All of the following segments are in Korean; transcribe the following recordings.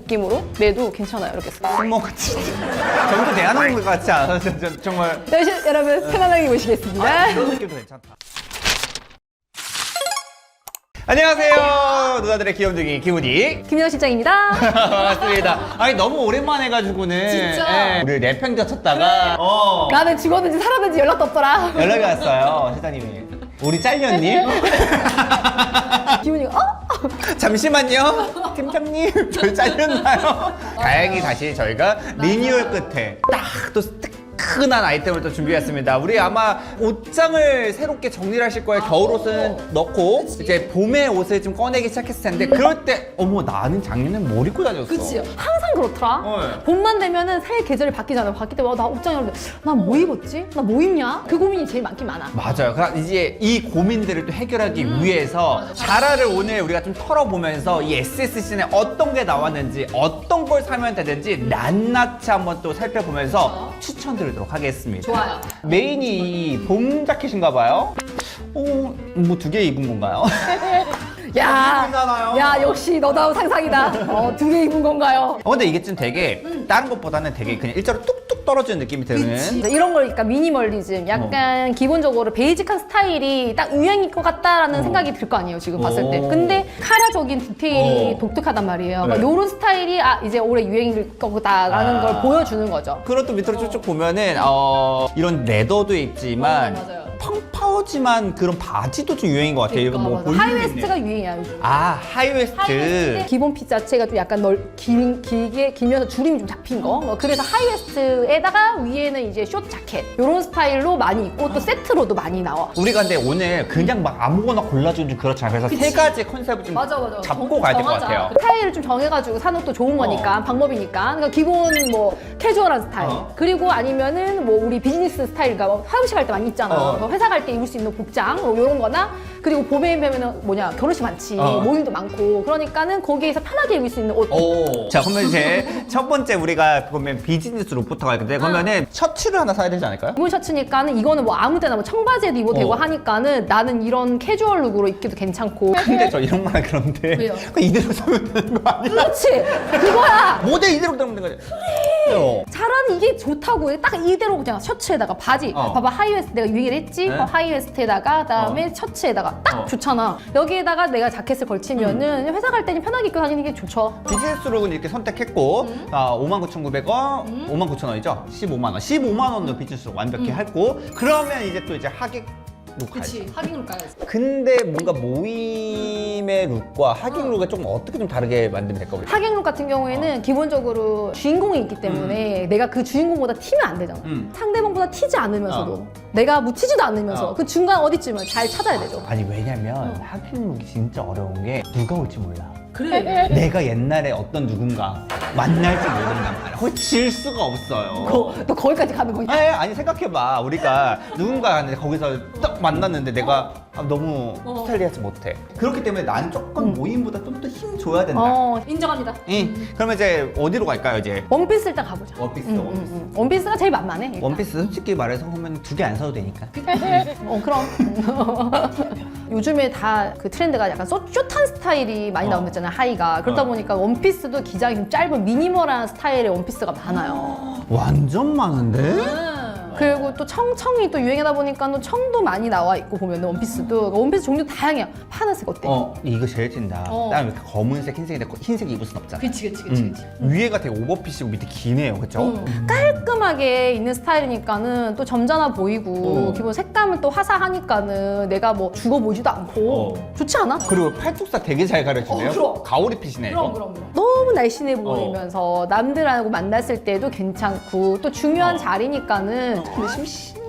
느낌으로 매도 괜찮아요. 이렇게 써. 승모 같이 정도 대하는 것 같지 않아요? 저- 저- 정말 여러분, 여러분 편안하게 모시겠습니다. 아, 이런 느낌도 괜찮다. 안녕하세요 누나들의 귀염둥이 김우디 김현 실장입니다. 반갑습니다 아니 너무 오랜만에 해가지고는 진짜? 예, 우리 랩편 겹쳤다가 어, 나는 죽었는지 살았는지 연락도 없더라. 연락이 왔어요 실장님이 우리 잘렸니? 기분이 어? 잠시만요 팀장님 저희 잘렸나요? 다행히 다시 저희가 리뉴얼 끝에 딱 또 뜨끈한 아이템을 또 준비했습니다 우리 아마 옷장을 새롭게 정리를 하실 거예요 겨울 옷은 넣고 이제 봄의 옷을 좀 꺼내기 시작했을 텐데 그럴 때 어머 나는 작년엔 뭘 입고 다녔어 그치. 항상 그렇더라. 어. 봄만 되면은 새 계절이 바뀌잖아요. 바뀔 때마다 나 옷장에 오는데 난뭐 입었지? 나 뭐 입냐? 그 고민이 제일 많긴 많아. 맞아요. 그럼 이제 이 고민들을 또 해결하기 음. 위해서 자라를 오늘 우리가 좀 털어보면서 이 SSC에 어떤 게 나왔는지 어떤 걸 사면 되는지 낱낱이 한번 또 살펴보면서 추천드리도록 하겠습니다. 좋아요. 메인이 이봄 자켓인가 봐요. 어, 뭐두 개 입은 건가요? 야. 야 역시 너다운 상상이다. 어, 두 개 입은 건가요? 어, 근데 이게 좀 되게 다른 것보다는 되게 그냥 일자로 뚝뚝 떨어지는 느낌이 드는 진짜 이런 걸 그러니까 미니멀리즘, 약간 기본적으로 베이직한 스타일이 딱 유행일 것 같다라는 생각이 들 거 아니에요 지금 봤을 때. 오. 근데 카라적인 디테일이 어. 독특하단 말이에요. 네. 그러니까 이런 스타일이 아 이제 올해 유행일 거다라는 아. 걸 보여주는 거죠. 그리고 또 밑으로 쭉쭉 보면은 어, 이런 레더도 있지만 어, 맞아요. 펑파워지만 그런 바지도 좀 유행인 것 같아요. 이거 뭐 볼륨이 하이웨스트가 있네. 유행이야 요즘. 아 하이웨스트. 하이웨스트 기본 핏 자체가 좀 약간 넓 길, 길게 길면서 주름이 좀 잡힌 거. 어, 그래서 하이웨스트에다가 위에는 이제 숏 자켓 이런 스타일로 많이 입고 또 세트로도 많이 나와. 우리가 근데 오늘 그냥 막 아무거나 골라주면 좀 그렇잖아요. 그래서 세 가지 컨셉을 좀 잡고 가야 될것 같아요. 그 스타일을 좀 정해가지고 사는 것도 좋은 거니까 방법이니까. 그러니까 기본 뭐 캐주얼한 스타일. 어. 그리고 아니면은 뭐 우리 비즈니스 스타일가 뭐 사무실 갈 때 많이 있잖아. 어. 뭐 회사 갈 때 입을 수 있는 복장 뭐 이런 거나 그리고 봄에 되면은 뭐냐 결혼식 많지 어. 모임도 많고 그러니까는 거기에서 편하게 입을 수 있는 옷. 오. 자, 그러면 이제 첫 번째 우리가 보면 비즈니스 룩부터 갈 건데 그러면은 셔츠를 하나 사야 되지 않을까요? 기본 셔츠니까는 이거는 뭐 아무 때나 뭐 청바지에도 입어도 되고 어. 하니까는 나는 이런 캐주얼 룩으로 입기도 괜찮고. 근데 저 이런 말 그런데 왜요? 그 이대로 사면 되는 거 아니야? 그렇지 그거야. 모델 이대로 따면 되는 거지. 어. 잘하는 이게 좋다고 딱 이대로 그냥 셔츠에다가 바지 어. 봐봐 하이웨스트 내가 유행을 했지 네. 어, 하이웨스트에다가 그다음에 셔츠에다가 딱 어. 좋잖아 여기에다가 내가 자켓을 걸치면은 회사 갈 때는 편하게 입고 다니는 게 좋죠 비즈니스 룩은 이렇게 선택했고 음. 아, 59,900원, 59,000원이죠? 15만 원. 15만 원으로 비즈니스 룩 완벽히 했고 그러면 이제 또 이제 하객 룩 가야지. 하객룩 가야지 근데 뭔가 모임의 룩과 하객 룩을 조금 어떻게 좀 다르게 만들면 될까 우리? 하객룩 같은 경우에는 기본적으로 주인공이 있기 때문에 내가 그 주인공보다 튀면 안 되잖아 음. 상대방보다 튀지 않으면서도 어. 내가 묻히지도 않으면서 어. 그 중간 어디쯤을 잘 찾아야 되죠 아니 왜냐면 하객 룩이 진짜 어려운 게 누가 올지 몰라. 그래 내가 옛날에 어떤 누군가 만날지 모른단 말이야. 거의 질 수가 없어요. 너, 너 거기까지 가는 거냐 아니, 아니 생각해봐 우리가 누군가 거기서 딱 만났는데 내가 아, 너무 어. 스타일리하지 못해 그렇기 때문에 난 조금 모임보다 좀 더 힘 줘야 된다 어 인정합니다 응. 그러면 이제 어디로 갈까요 이제 원피스 일단 가보자 원피스 음, 원피스 음, 음. 원피스가 제일 만만해. 일단. 원피스 솔직히 말해서 보면 두 개 안 사도 되니까 어 그럼. 요즘에 다 그 트렌드가 약간 숏, 숏한 스타일이 많이 어. 나온댔잖아요 하이가. 그러다 어. 보니까 원피스도 기장이 좀 짧은 미니멀한 스타일의 원피스가 많아요. 완전 많은데? 그리고 또 청청이 또 유행하다 보니까 또 청도 많이 나와 있고 보면 원피스도 원피스 종류 다양해요. 파란색 어때? 어 이거 제일 찐다 어. 난 이렇게 검은색 흰색인데 흰색 입을 순 없잖아 그치 그치 음. 위에가 되게 오버핏이고 밑에 기네요 그쵸? 음. 깔끔하게 있는 스타일이니까는 또 점잖아 보이고 어. 기본 색감은 또 화사하니까는 내가 뭐 죽어 보이지도 않고 어. 좋지 않아? 그리고 팔뚝살 되게 잘 가려주네요 어, 그럼. 가오리 핏이네 이거 너무 날씬해 보이면서 남들하고 만났을 때도 괜찮고 또 중요한 자리니까는 근데 심심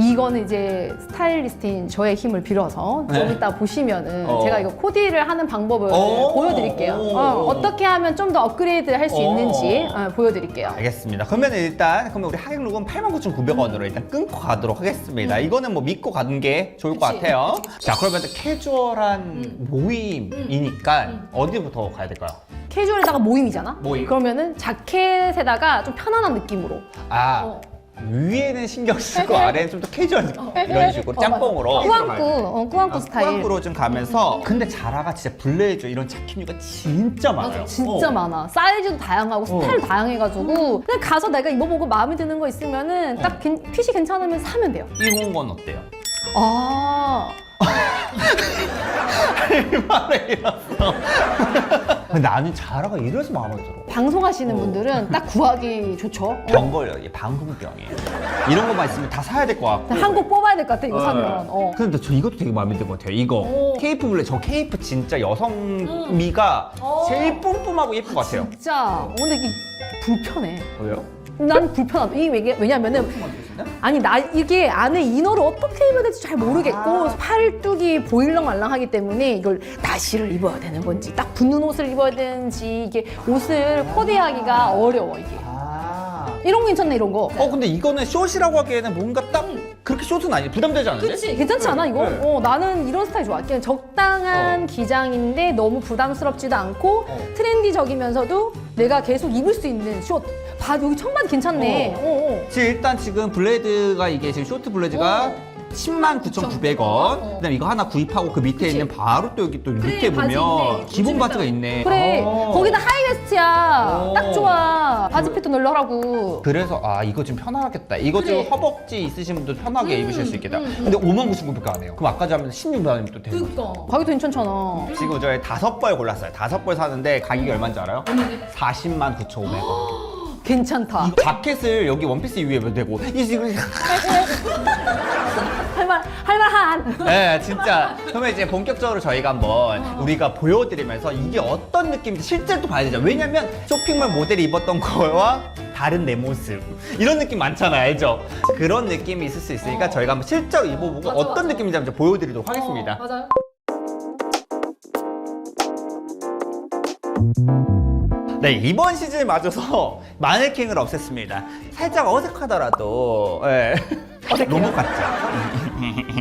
이거는 이제 스타일리스트인 저의 힘을 빌어서 좀 네. 이따 보시면은 어. 제가 이거 코디를 하는 방법을 어. 보여드릴게요. 어. 어, 떻게 하면 좀 더 업그레이드 할 수 어. 있는지 어, 보여드릴게요. 알겠습니다. 그러면 일단 그러면 우리 하객 룩은 89,900원으로 일단 끊고 가도록 하겠습니다. 이거는 뭐 믿고 가는 게 좋을 것 음. 그치, 같아요. 그치, 그치. 자, 그러면 캐주얼한 모임이니까 어디부터 가야 될까요? 캐주얼에다가 모임이잖아? 모임. 그러면은 자켓에다가 좀 편안한 느낌으로 아, 어. 위에는 신경 쓰고 아래는 좀 더 캐주얼 느낌. 이런 식으로 어, 짬뽕으로 맞아. 꾸안꾸, 어, 꾸안꾸 스타일. 꾸안꾸로 좀 가면서 근데 자라가 진짜 블레이저 이런 자켓류가 진짜 많아요. 진짜 어. 많아. 사이즈도 다양하고 스타일 다양해가지고 그냥 가서 내가 입어보고 마음에 드는 거 있으면은 어. 딱 괜- 핏이 괜찮으면 사면 돼요. 이런 건 어때요? 아 말에 이랬어. 근데 나는 자라가 이래서 마음에 들어. 방송하시는 분들은 딱 구하기 좋죠. 병 걸려 이게 방송병이에요. 이런 것만 있으면 다 사야 될 것 같고. 한국 뽑아야 될 것 같아 이거 사면. 어. 근데 저 이것도 되게 마음에 드는 것 같아요. 이거 오. 케이프 블레 저 케이프 진짜 여성미가 어. 제일 뿜뿜하고 예쁜 것 같아요. 진짜. 어, 근데 이 불편해. 왜요? 난 불편하다. 이 왜냐- 왜냐면은 아니 나 이게 안에 이너를 어떻게 입어야 될지 잘 모르겠고 아. 팔뚝이 보일렁말랑하기 때문에 이걸 나시를 입어야 되는 건지 딱 붙는 옷을 입어야 되는지 이게 옷을 코디하기가 어려워 이게. 아. 이런 거 괜찮네 이런 거. 어 근데 이거는 숏이라고 하기에는 뭔가 딱 그렇게 숏은 아니 부담되지 않은데? 그치 괜찮지 않아 이거? 네. 어, 나는 이런 스타일 좋아. 그냥 적당한 어. 기장인데 너무 부담스럽지도 않고 어. 트렌디적이면서도 내가 계속 입을 수 있는 숏. 봐 여기 청바지 괜찮네. 어. 어. 어. 지금 일단 지금 블레이드가 이게 지금 쇼트 블레이드가 어. 10만 9,900원. 어. 그다음 에 이거 하나 구입하고 그 밑에 그치. 있는 바로 또 여기 또 밑에 바지 보면. 기본 요즘 바지가. 있네. 그래 어. 거기다 하이웨스트야 어. 딱 좋아 바지 핏도 널널하고 그래서 아 이거 좀 편하겠다. 이거 그래. 좀 허벅지 있으신 분들 편하게 음, 입으실 수 있겠다. 음, 음. 근데 5만 9,900원 안 해요. 그럼 아까 전에 16만 원이면 또 되는 거죠. 그니까 가격도 괜찮잖아 지금 저희 다섯 벌 골랐어요. 다섯 벌 사는데 가격이 얼마인지 알아요? 40만 9,500원. 괜찮다. 이 자켓을 여기 원피스 위에 되고 이 지금 할말 할만한. 네 진짜. 그러면 이제 본격적으로 저희가 한번 우리가 보여드리면서 이게 어떤 느낌인지 실제로 또 봐야 되죠. 왜냐면 쇼핑몰 모델이 입었던 거와 다른 내 모습. 이런 느낌 많잖아요 알죠? 그런 느낌이 있을 수 있으니까 어. 저희가 한번 실제로 입어보고 맞아, 어떤 맞아. 느낌인지 한번 보여드리도록 하겠습니다. 어, 맞아요 네 이번 시즌에 맞아서 마네킹을 없앴습니다. 살짝 어색하더라도 예. 너무 같죠?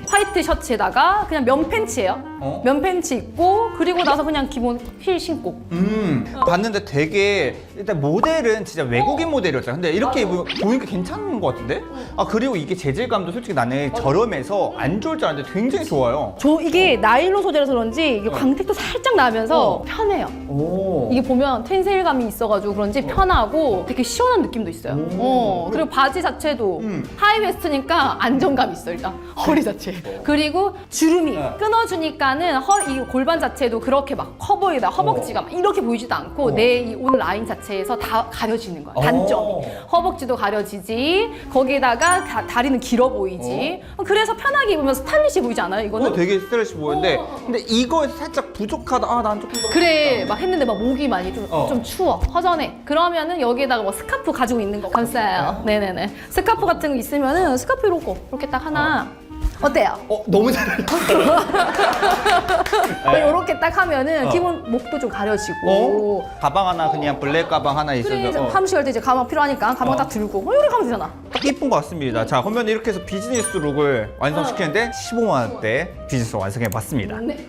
화이트 셔츠에다가 그냥 면 팬츠예요. 어? 면 팬츠 입고 그리고 나서 그냥 기본 힐 신고. 음 봤는데 되게 일단 모델은 진짜 외국인 모델이었잖아 근데 이렇게 입으면 보니까 괜찮은 것 같은데? 아 그리고 이게 재질감도 솔직히 나는 저렴해서 안 좋을 줄 알았는데 굉장히 좋아요. 저 이게 나일론 소재라서 그런지 이게 광택도 살짝 나면서 어. 편해요. 오. 이게 보면 텐세일감이 있어가지고 그런지 편하고 되게 시원한 느낌도 있어요. 오. 어, 그리고 바지 자체도 음. 하이웨스트니까 안정감 있어 일단. 허리 자체. 그리고 주름이 네. 끊어주니까는 허, 이 골반 자체도 그렇게 막 커 보이다. 허벅지가 막 이렇게 보이지도 않고 어. 내이 옷 라인 자체 에서 다 가려지는 거야. 어. 단점이 허벅지도 가려지지 거기다가 다, 다리는 길어 보이지. 그래서 편하게 입으면 스타일리시 보이지 않아요? 이거는? 어, 되게 스트레스 보이는데 어. 근데 이거에서 살짝 부족하다 아 난 조금 더 그래 막 했는데 막 목이 많이 좀, 어. 좀 추워 허전해 그러면은 여기에다가 뭐 스카프 가지고 있는 거 감싸요 네네네 스카프 같은 거 있으면은 스카프 이렇게 이렇게 딱 하나 어때요? 어 너무 잘 이렇게 딱 하면은 어. 기본 목도 좀 가려지고 어? 가방 하나 그냥 블랙 가방 하나 그래 이제 있어서 어. 사무실 갈때 이제 가방 필요하니까 가방 어. 딱 들고 어, 이렇게 하면 되잖아 딱 예쁜 것 같습니다. 자, 그러면 이렇게 해서 비즈니스 룩을 완성시키는데 15만 원대 비즈니스 완성해 봤습니다. 네.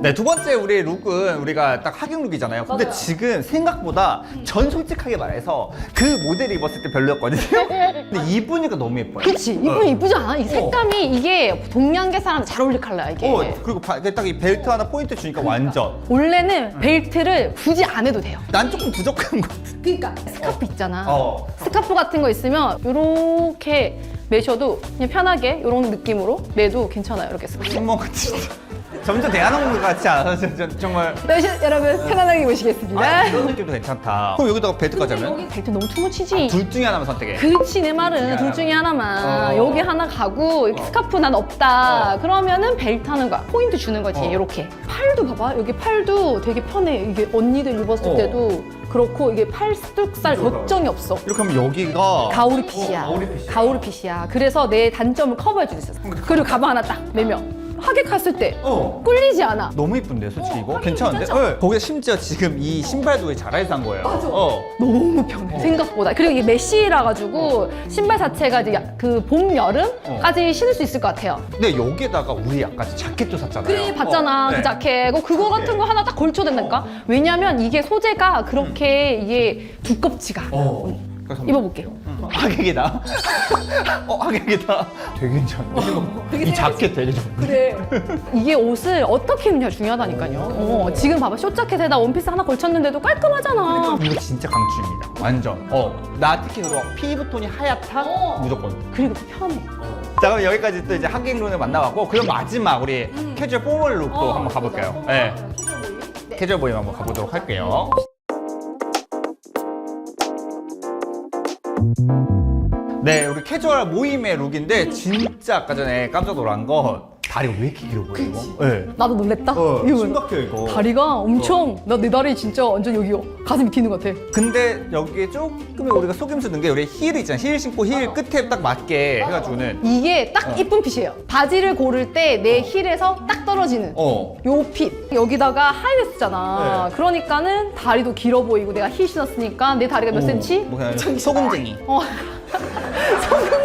네, 두 번째 우리 룩은 우리가 딱 하객 룩이잖아요. 근데 맞아요. 지금 생각보다 전 솔직하게 말해서 그 모델이 입었을 때 별로였거든요. 근데 입으니까 너무 예뻐요. 그치 이쁘면 이쁘지 않아? 이 색감이 이게 동양계 사람 잘 어울릴 컬러야 이게 어, 그리고 딱 이 벨트 하나 포인트 주니까 완전. 원래는 벨트를 굳이 안 해도 돼요 난 조금 부족한 것 같아. 그러니까 스카프 있잖아 어. 스카프 같은 거 있으면 이렇게 매셔도 그냥 편하게 이런 느낌으로 매도 괜찮아요 이렇게 스카프 신문 같이. 점점 대한항공 같지 않아? 저- 저- 정말. 매셔 여러분 편안하게 보시겠습니다 아, 이런 느낌도 괜찮다. 그럼 여기다가 벨트까지 하면? 여기 벨트 너무 투머치지 둘 중에 하나만 선택해. 그렇지 내 말은 중에 둘 중에 하나만 어. 여기 하나 가고 이렇게 어. 스카프 난 없다 어. 그러면은 벨트 하는 거야 포인트 주는 거지 어. 이렇게 팔도 봐봐 여기 팔도 되게 편해 이게 언니들 입었을 어. 때도 그렇고 이게 팔뚝살 이거다. 걱정이 없어 이렇게 하면 여기가 가오리 핏이야. 어, 가오리 핏이야. 가오리 핏이야. 그래서 내 단점을 커버해 줄 수 있어. 그리고 가방 하나 딱 매면 하객했을 때 어. 꿀리지 않아. 너무 이쁜데 솔직히 이거 어, 괜찮은데? 괜찮죠? 네. 거기에 심지어 지금 이 신발도 자라에서 산 거예요. 맞아. 어. 너무 편해 생각보다 그리고 이게 메쉬라 가지고 신발 자체가 이제 그 봄 여름까지 신을 수 있을 것 같아요. 근데 여기에다가 우리 아까 자켓도 샀잖아요. 그래 봤잖아 어, 그 네. 자켓 어, 그거 같은 거 하나 딱 걸쳐댄다니까 왜냐면 이게 소재가 그렇게 이게 두껍지가 않아 어. 입어볼게요 어, 하객이다. 어, 하객이다. 되게 괜찮네. 이 자켓 되게 좋네. 그래 이게 옷을 어떻게 입느냐 중요하다니까요 어, 지금 봐봐 숏 자켓에다 원피스 하나 걸쳤는데도 깔끔하잖아 이거 진짜 강추입니다. 완전. 어, 나 특히 그거 피부톤이 하얗다? 어. 무조건. 그리고 편해 자, 그럼 여기까지 또 이제 하객론을 만나봤고, 그럼 마지막 우리 캐주얼 포멀 룩도 어, 한번 가볼까요? 네. 캐주얼 보임 한번 가보도록 할게요. 네, 우리 캐주얼 모임의 룩인데 진짜 아까 전에 깜짝 놀란 거 다리가 왜 이렇게 길어 보여요? 네. 나도 놀랬다 어, 이거 심각해요 이거. 다리가 엄청 나 내 다리 진짜 완전 여기 가슴이 튀는 것 같아 근데 여기에 조금 우리가 속임수 넣은 게 우리 힐 있잖아. 힐 신고 힐 끝에 딱 맞게 해가지고는 이게 딱 이쁜 핏이에요 바지를 고를 때 내 힐에서 딱 떨어지는 어. 요 핏. 여기다가 하이웨스트잖아. 네. 그러니까는 다리도 길어 보이고 내가 힐 신었으니까 내 다리가 몇 센치? 뭐 그냥 소금쟁이. 어. 성금쟁이.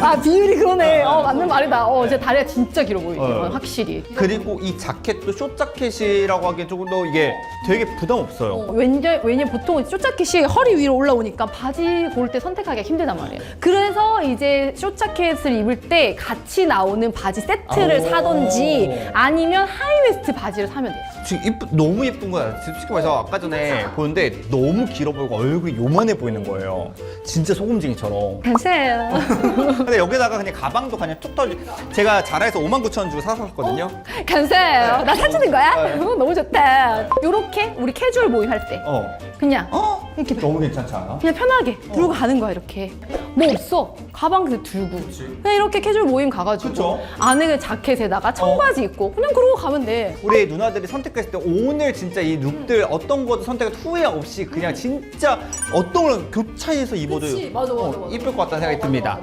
아, 비율이 그러네. 어, 맞는 말이다. 어, 제 다리가 진짜 길어 보이네. 어. 어, 확실히. 그리고 이 자켓도 숏 자켓이라고 하기엔 조금 더 이게 되게 부담 없어요. 어, 왜냐, 왜냐 보통 숏자켓이 허리 위로 올라오니까 바지 고를 때 선택하기가 힘들단 말이에요. 그래서 이제 숏자켓을 입을 때 같이 나오는 바지 세트를 오. 사던지 아니면 하이웨스트 바지를 사면 돼요. 지금 이쁘, 너무 예쁜 거야. 솔직히 말해서 아까 전에 보는데 너무 길어 보이고 얼굴이 요만해 보이는 거예요. 진짜 소금쟁이처럼. 감사해요. 근데 여기다가 그냥 가방도 그냥 툭 털지. 제가 자라에서 5만 9천 원 주고 사셨거든요. 감사해요. 나 사주는 거야? 네. 어, 너무 좋다. 요렇게 우리 캐주얼 모임 할 때 어. 그냥 어? 이렇게 너무 괜찮지 않아? 그냥 편하게 들고 가는 거야 이렇게 뭐 없어 가방 그냥 들고 그냥 이렇게 캐주얼 모임 가가지고 그쵸. 어. 안에 그 자켓에다가 청바지 입고 그냥 그러고 가면 돼 우리 누나들이 선택했을 때 오늘 진짜 이 룩들 어떤 것도 선택 후회 없이 그냥 진짜 어떤 걸 교차해서 입어도 그치, 맞아, 맞아, 어, 맞아. 이쁠 것 같다는 생각이 듭니다.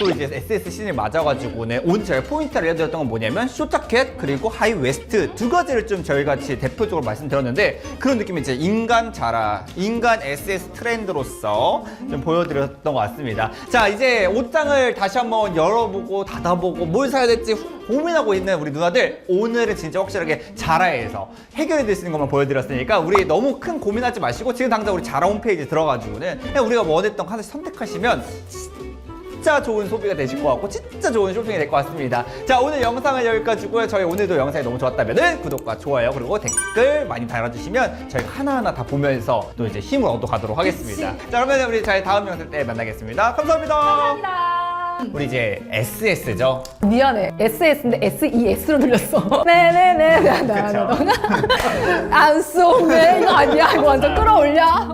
또 이제 SS 시즌을 맞아가지고는 오늘 저희가 포인트를 알려드렸던 건 뭐냐면 숏자켓 그리고 하이 웨스트 두 가지를 좀 저희 같이 대표적으로 말씀드렸는데 그런 느낌이 이제 인간 자라 인간 SS 트렌드로서 좀 보여드렸던 것 같습니다. 자 이제 옷장을 다시 한번 열어보고 닫아보고 뭘 사야 될지 고민하고 있는 우리 누나들 오늘은 진짜 확실하게 자라에서 해결해 드릴 수 있는 것만 보여드렸으니까 우리 너무 큰 고민하지 마시고 지금 당장 우리 자라 홈페이지 들어가지고는 그냥 우리가 원했던 거 하나씩 선택하시면 진짜 좋은 소비가 되실 것 같고 진짜 좋은 쇼핑이 될 것 같습니다. 자 오늘 영상은 여기까지고요. 저희 오늘도 영상이 너무 좋았다면 구독과 좋아요 그리고 댓글 많이 달아주시면 저희가 하나하나 다 보면서 또 이제 힘을 얻어 가도록 하겠습니다. 자 그러면 우리 저희 다음 영상 때 만나겠습니다. 감사합니다. 감사합니다 우리 이제 SS죠. 미안해 SS인데 SES로 들렸어 네네네 그쵸. 안 쏘네 이거 아니야 이거 완전 끌어올려